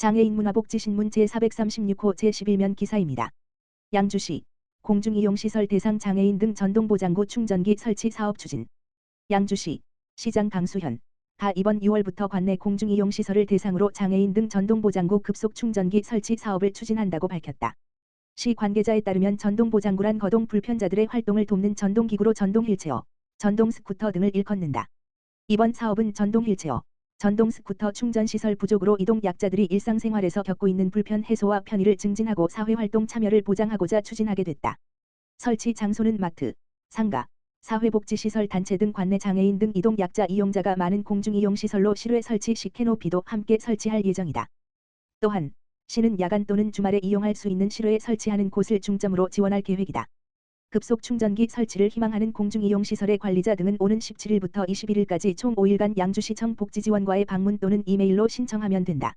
장애인 문화복지신문 제436호 제11면 기사입니다. 양주시 공중이용시설 대상 장애인 등 전동보장구 충전기 설치 사업 추진 양주시 시장 강수현 가 이번 6월부터 관내 공중이용시설을 대상으로 장애인 등 전동보장구 급속 충전기 설치 사업을 추진한다고 밝혔다. 시 관계자에 따르면 전동보장구란 거동 불편자들의 활동을 돕는 전동기구로 전동 휠체어, 전동 스쿠터 등을 일컫는다. 이번 사업은 전동 휠체어, 전동 스쿠터 충전 시설 부족으로 이동 약자들이 일상생활에서 겪고 있는 불편 해소와 편의를 증진하고 사회활동 참여를 보장하고자 추진하게 됐다. 설치 장소는 마트, 상가, 사회복지시설 단체 등 관내 장애인 등 이동 약자 이용자가 많은 공중이용시설로 실외 설치 시 캐노피도 함께 설치할 예정이다. 또한 시는 야간 또는 주말에 이용할 수 있는 실외에 설치하는 곳을 중점으로 지원할 계획이다. 급속 충전기 설치를 희망하는 공중이용시설의 관리자 등은 오는 17일부터 21일까지 총 5일간 양주시청 복지지원과의 방문 또는 이메일로 신청하면 된다.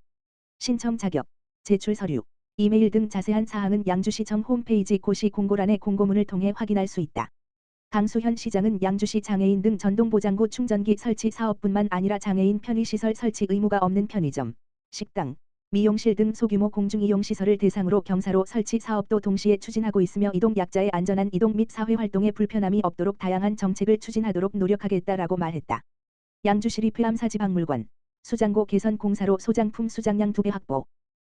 신청 자격, 제출 서류, 이메일 등 자세한 사항은 양주시청 홈페이지 고시 공고란의 공고문을 통해 확인할 수 있다. 강수현 시장은 양주시 장애인 등 전동보장구 충전기 설치 사업뿐만 아니라 장애인 편의시설 설치 의무가 없는 편의점, 식당, 미용실 등 소규모 공중이용 시설을 대상으로 경사로 설치 사업도 동시에 추진하고 있으며 이동 약자의 안전한 이동 및 사회 활동에 불편함이 없도록 다양한 정책을 추진하도록 노력하겠다라고 말했다. 양주시립 회암사지박물관 수장고 개선 공사로 소장품 수장량 2배 확보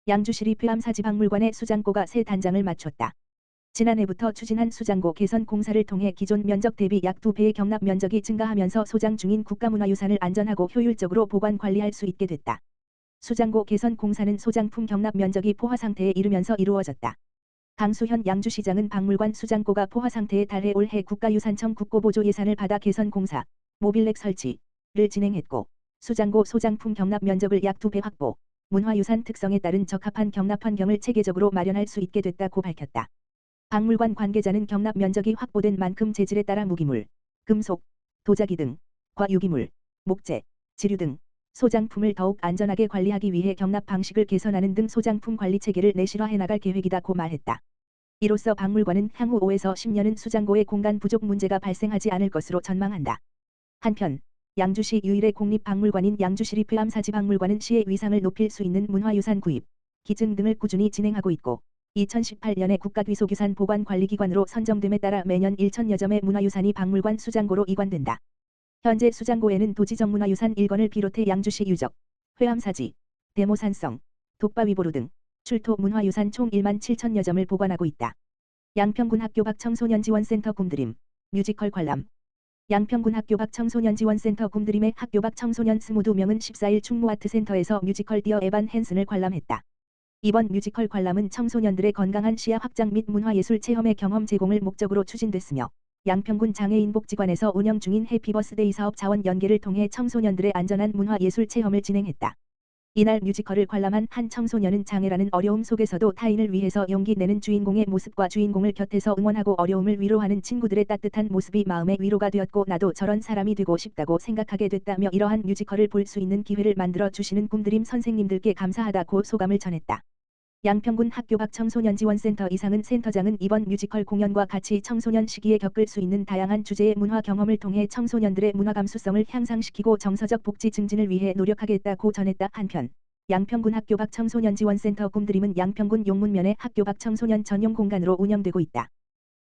양주시립 회암사지박물관의 수장고가 새 단장을 마쳤다. 지난해부터 추진한 수장고 개선 공사를 통해 기존 면적 대비 약 2배의 경납 면적이 증가하면서 소장 중인 국가문화유산을 안전하고 효율적으로 보관 관리할 수 있게 됐다. 수장고 개선 공사는 소장품 경납 면적이 포화 상태에 이르면서 이루어졌다. 강수현 양주시장은 박물관 수장고가 포화 상태에 달해 올해 국가유산청 국고보조 예산을 받아 개선 공사, 모빌렉 설치를 진행했고 수장고 소장품 경납 면적을 약 2배 확보, 문화유산 특성에 따른 적합한 경납 환경을 체계적으로 마련할 수 있게 됐다고 밝혔다. 박물관 관계자는 경납 면적이 확보된 만큼 재질에 따라 무기물, 금속, 도자기 등, 과 유기물, 목재, 지류 등 소장품을 더욱 안전하게 관리하기 위해 경납 방식을 개선하는 등 소장품 관리 체계를 내실화해 나갈 계획이다고 말했다. 이로써 박물관은 향후 5에서 10년은 수장고의 공간 부족 문제가 발생하지 않을 것으로 전망한다. 한편 양주시 유일의 공립박물관인 양주시립회암사지박물관은 시의 위상을 높일 수 있는 문화유산 구입, 기증 등을 꾸준히 진행하고 있고 2018년에 국가귀속유산 보관관리기관으로 선정됨에 따라 매년 1천여 점의 문화유산이 박물관 수장고로 이관된다. 현재 수장고에는 도지정문화유산 1건을 비롯해 양주시 유적, 회암사지, 대모산성, 독바위보루 등 출토 문화유산 총 1만 7천여 점을 보관하고 있다. 양평군 학교 박청소년지원센터 곰드림, 뮤지컬 관람 양평군 학교 박청소년지원센터 곰드림의 학교 박청소년 22명은 14일 충무아트센터에서 뮤지컬 디어 에반 헨슨을 관람했다. 이번 뮤지컬 관람은 청소년들의 건강한 시야 확장 및 문화예술 체험의 경험 제공을 목적으로 추진됐으며 양평군 장애인복지관에서 운영 중인 해피버스데이 사업 자원 연계를 통해 청소년들의 안전한 문화예술 체험을 진행했다. 이날 뮤지컬을 관람한 한 청소년은 장애라는 어려움 속에서도 타인을 위해서 용기 내는 주인공의 모습과 주인공을 곁에서 응원하고 어려움을 위로하는 친구들의 따뜻한 모습이 마음의 위로가 되었고 나도 저런 사람이 되고 싶다고 생각하게 됐다며 이러한 뮤지컬을 볼 수 있는 기회를 만들어 주시는 꿈드림 선생님들께 감사하다고 소감을 전했다. 양평군 학교 박청소년지원센터 이상은 센터장은 이번 뮤지컬 공연과 같이 청소년 시기에 겪을 수 있는 다양한 주제의 문화 경험을 통해 청소년들의 문화 감수성을 향상시키고 정서적 복지 증진을 위해 노력하겠다고 전했다. 한편 양평군 학교 박청소년지원센터 꿈드림은 양평군 용문면의 학교 박청소년 전용 공간으로 운영되고 있다.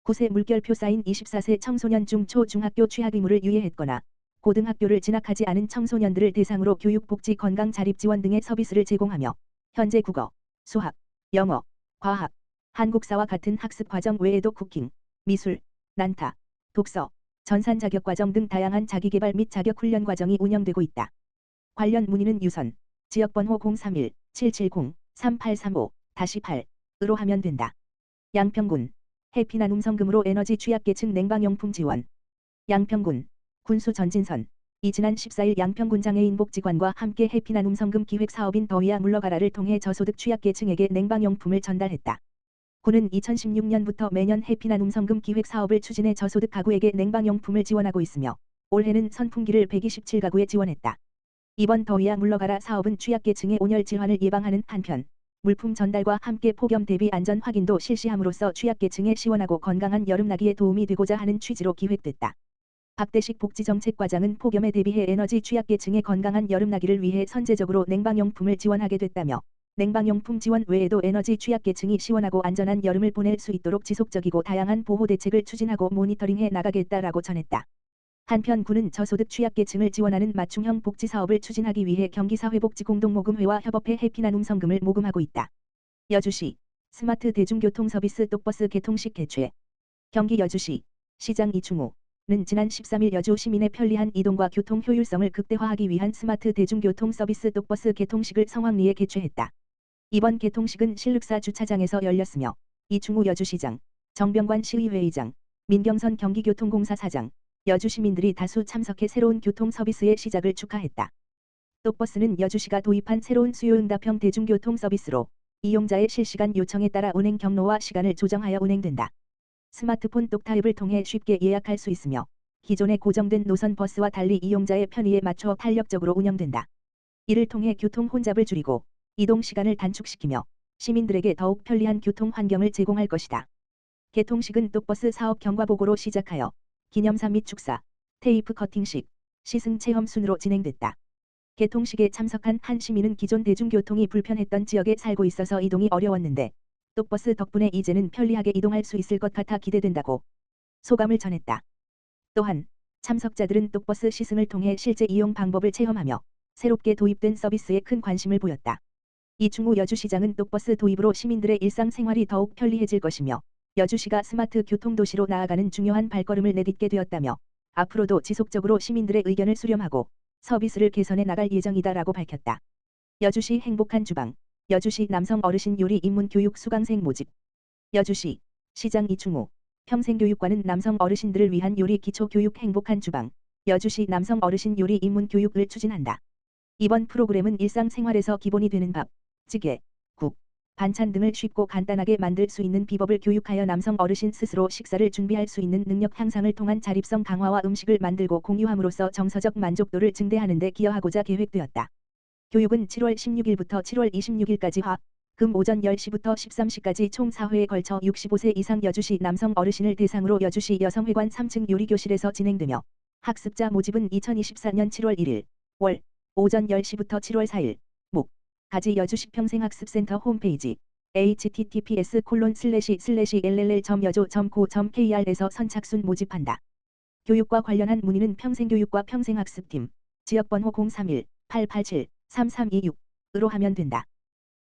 곳에 물결표 쌓인 24세 청소년 중 초 중학교 취학 의무를 유예했거나 고등학교를 진학하지 않은 청소년들을 대상으로 교육 복지 건강 자립 지원 등의 서비스를 제공하며 현재 국어, 수학, 영어, 과학, 한국사와 같은 학습 과정 외에도 쿠킹, 미술, 난타, 독서, 전산 자격 과정 등 다양한 자기개발 및 자격 훈련 과정이 운영되고 있다. 관련 문의는 유선 지역번호 031-770-3835-8으로 하면 된다. 양평군 해피나눔 성금으로 에너지 취약계층 냉방용품 지원 양평군 군수 전진선 이 지난 14일 양평군 장애인복지관과 함께 해피나눔 성금 기획 사업인 더위야 물러가라를 통해 저소득 취약계층에게 냉방용품을 전달했다. 군은 2016년부터 매년 해피나눔 성금 기획 사업을 추진해 저소득 가구에게 냉방용품을 지원하고 있으며 올해는 선풍기를 127가구에 지원했다. 이번 더위야 물러가라 사업은 취약계층의 온열 질환을 예방하는 한편 물품 전달과 함께 폭염 대비 안전 확인도 실시함으로써 취약계층의 시원하고 건강한 여름나기에 도움이 되고자 하는 취지로 기획됐다. 박대식 복지정책과장은 폭염에 대비해 에너지 취약계층의 건강한 여름나기를 위해 선제적으로 냉방용품을 지원하게 됐다며 냉방용품 지원 외에도 에너지 취약계층이 시원하고 안전한 여름을 보낼 수 있도록 지속적이고 다양한 보호 대책을 추진하고 모니터링해 나가겠다라고 전했다. 한편 군은 저소득 취약계층을 지원하는 맞춤형 복지 사업을 추진하기 위해 경기사회복지공동모금회와 협업해 해피나눔 성금을 모금하고 있다. 여주시 스마트 대중교통 서비스 똑버스 개통식 개최 경기 여주시 시장 이충우 는 지난 13일 여주 시민의 편리한 이동과 교통 효율성을 극대화하기 위한 스마트 대중교통 서비스 똑버스 개통식을 성황리에 개최했다. 이번 개통식은 실륵사 주차장에서 열렸으며 이충우 여주시장, 정병관 시의회의장, 민경선 경기교통공사 사장, 여주 시민들이 다수 참석해 새로운 교통 서비스의 시작을 축하했다. 똑버스는 여주시가 도입한 새로운 수요응답형 대중교통 서비스로 이용자의 실시간 요청에 따라 운행 경로와 시간을 조정하여 운행된다. 스마트폰 똑 타입을 통해 쉽게 예약할 수 있으며 기존의 고정된 노선 버스와 달리 이용자의 편의에 맞춰 탄력적으로 운영된다. 이를 통해 교통 혼잡을 줄이고 이동 시간을 단축시키며 시민들에게 더욱 편리한 교통 환경을 제공할 것이다. 개통식은 똑버스 사업 경과보고로 시작하여 기념사 및 축사, 테이프 커팅식, 시승 체험 순으로 진행됐다. 개통식에 참석한 한 시민은 기존 대중교통이 불편했던 지역에 살고 있어서 이동이 어려웠는데 똑버스 덕분에 이제는 편리하게 이동할 수 있을 것 같아 기대된다고 소감을 전했다. 또한 참석자들은 똑버스 시승을 통해 실제 이용 방법을 체험하며 새롭게 도입된 서비스에 큰 관심을 보였다. 이충우 여주시장은 똑버스 도입으로 시민들의 일상생활이 더욱 편리해질 것이며 여주시가 스마트 교통도시로 나아가는 중요한 발걸음을 내딛게 되었다며 앞으로도 지속적으로 시민들의 의견을 수렴하고 서비스를 개선해 나갈 예정이다라고 밝혔다. 여주시 행복한 주방, 여주시 남성 어르신 요리 입문 교육 수강생 모집, 여주시 시장 이충우 평생교육과는 남성 어르신들을 위한 요리 기초 교육 행복한 주방, 여주시 남성 어르신 요리 입문 교육을 추진한다. 이번 프로그램은 일상생활에서 기본이 되는 밥, 찌개, 국, 반찬 등을 쉽고 간단하게 만들 수 있는 비법을 교육하여 남성 어르신 스스로 식사를 준비할 수 있는 능력 향상을 통한 자립성 강화와 음식을 만들고 공유함으로써 정서적 만족도를 증대하는 데 기여하고자 계획되었다. 교육은 7월 16일부터 7월 26일까지 화, 금 오전 10시부터 13시까지 총 4회에 걸쳐 65세 이상 여주시 남성 어르신을 대상으로 여주시 여성회관 3층 요리교실에서 진행되며 학습자 모집은 2024년 7월 1일, 월, 오전 10시부터 7월 4일, 목, 가지 여주시 평생학습센터 홈페이지 https 콜론 슬래시 슬래시 ll.여조.co.kr에서 선착순 모집한다. 교육과 관련한 문의는 평생교육과 평생학습팀 지역번호 031-887-3326으로 하면 된다.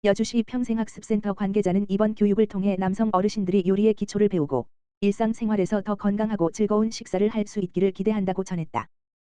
여주시 평생학습센터 관계자는 이번 교육을 통해 남성 어르신들이 요리의 기초를 배우고 일상생활에서 더 건강하고 즐거운 식사를 할 수 있기를 기대한다고 전했다.